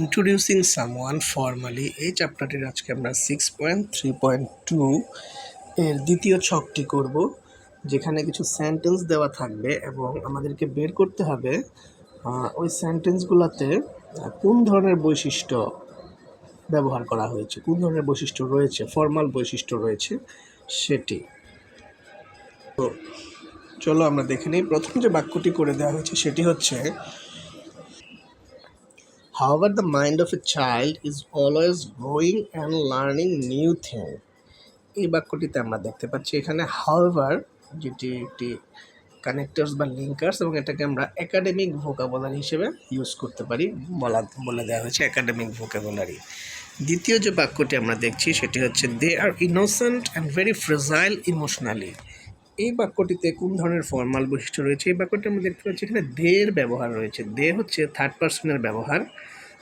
Introducing someone formally এই চ্যাপ্টারটির আজকে আমরা six point three point two এর দ্বিতীয় ছকটি করব, যেখানে কিছু সেন্টেন্স দেওয়া থাকবে এবং আমাদেরকে বের করতে হবে ওই সেন্টেন্সগুলোতে কোন ধরনের বৈশিষ্ট্য ব্যবহার করা হয়েছে, কোন ধরনের বৈশিষ্ট্য রয়েছে ফর্মাল বৈশিষ্ট্য রয়েছে, সেটি। তো চলো আমরা দেখে নিই। প্রথম যে বাক্যটি করে দেওয়া হয়েছে, সেটি হচ্ছে However, the mind of a child is always growing and learning new thing. এই বাক্যটিতে আমরা দেখতে পাচ্ছি এখানে হাওয়েভার যেটি একটি কানেক্টার্স বা লিঙ্কার্স এবং এটাকে আমরা একাডেমিক ভোকাবুলারি হিসেবে ইউজ করতে পারি বলা বলে দেওয়া হয়েছে একাডেমিক ভোকাবুলারি দ্বিতীয় যে বাক্যটি আমরা দেখছি সেটি হচ্ছে they are innocent and very fragile emotionally এই বাক্যটিতে কোন ধরনের ফর্মাল বৈশিষ্ট্য রয়েছে? এই বাক্যটি আমরা দেখতে পাচ্ছি এখানে দের ব্যবহার রয়েছে। দে হচ্ছে থার্ড পার্সনের ব্যবহার।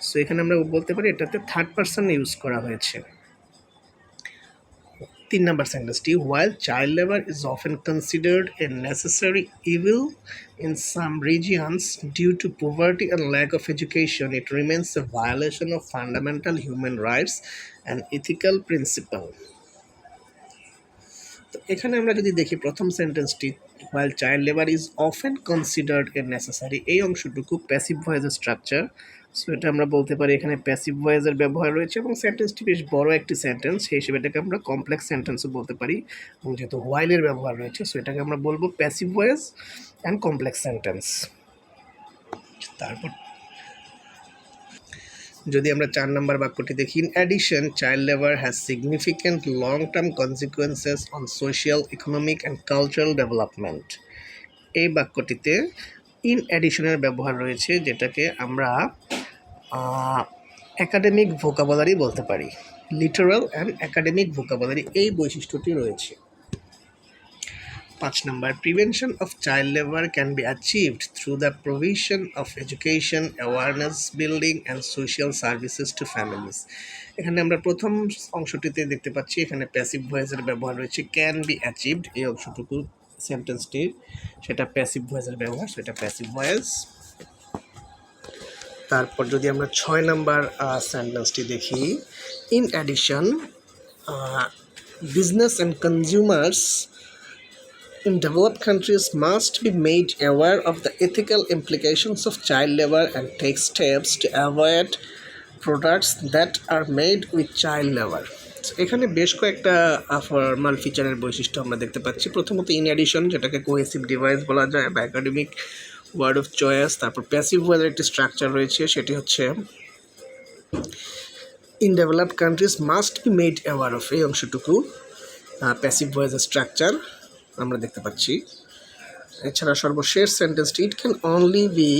সো এখানে আমরা বলতে পারি এটাতে থার্ড পার্সন ইউজ করা হয়েছে। তিন নম্বর সেন্টেন্সটি while child labour is often considered a necessary evil in some regions due to poverty and lack of education it remains a violation of fundamental human rights and ethical principle এখানে আমরা যদি দেখি প্রথম সেন্টেন্সটি while child labour is often considered a necessary এই অংশটুকু passive ভয়েসের structure so এটা আমরা বলতে পারি এখানে প্যাসিভ ভয়েসের ব্যবহার রয়েছে, এবং সেন্টেন্সটি বেশ বড় একটি সেন্টেন্স সেই হিসেবে এটাকে আমরা কমপ্লেক্স সেন্টেন্সও বলতে পারি, এবং যেহেতু ওয়াইলের ব্যবহার রয়েছে সো এটাকে আমরা বলব passive voice and complex sentence তারপর যদি আমরা চার নম্বর বাক্যটি দেখি in addition child labour has significant long term consequences on social economic and cultural development এই বাক্যটিতে ইন অ্যাডিশনের ব্যবহার রয়েছে, যেটাকে আমরা একাডেমিক ভোকাবুলারি বলতে পারি। লিটারাল অ্যান্ড একাডেমিক ভোকাবুলারি এই বৈশিষ্ট্যটি রয়েছে। পাঁচ নম্বর prevention of child labour can be achieved through the provision of education awareness building and social services to families এখানে আমরা প্রথম অংশটিতে দেখতে পাচ্ছি, এখানে প্যাসিভ ভয়েসের ব্যবহার রয়েছে ক্যান বি অ্যাচিভড এই অংশটুকু সেন্টেন্সটির সেটা প্যাসিভ ভয়েসের ব্যবহার, সেটা প্যাসিভ ভয়েস তারপর যদি আমরা ছয় নাম্বার সেন্টেন্সটি দেখি in addition business and consumers developed countries must be made aware of the ethical implications of child labor and take steps to avoid products that are made with child labor. এখানে বেশ কয়েকটা formal ফিচারের বৈশিষ্ট্য আমরা দেখতে পাচ্ছি। প্রথমত in addition যেটাকে cohesive device বলা যায়, বা একাডেমিক ওয়ার্ড অফ চয়েস তারপর প্যাসিভ ওয়ার্ডের একটি স্ট্রাকচার রয়েছে, সেটি হচ্ছে in developed countries must be made aware of এই অংশটুকু প্যাসিভ ভয়েসের স্ট্রাকচার আমরা দেখতে পাচ্ছি। এছাড়া সর্বশেষ সেন্টেন্সটি it can only be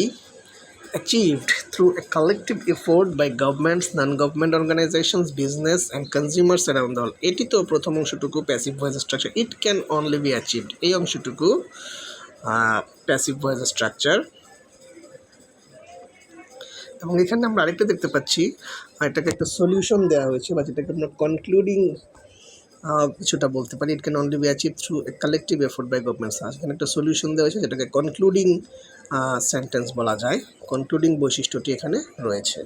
achieved through a collective effort by governments non government organisations business and consumers around the এটি তো প্রথম অংশটুকু passive voice structure it can only be achieved এই অংশটুকু প্যাসিভ ভয়েস স্ট্রাকচার এবং এখানে আমরা আরেকটা দেখতে পাচ্ছি এটাকে একটা সলিউশন দেওয়া হয়েছে বা যেটাকে আমরা কনক্লুডিং কিছুটা বলতে পারি। It can only be achieve through a collective effort by government এখানে একটা সলিউশন দেওয়া হয়েছে যেটাকে কনক্লুডিং সেন্টেন্স বলা যায়। কনক্লুডিং বৈশিষ্ট্যটি এখানে রয়েছে।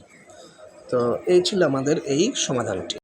তো এই ছিল আমাদের এই সমাধানটি।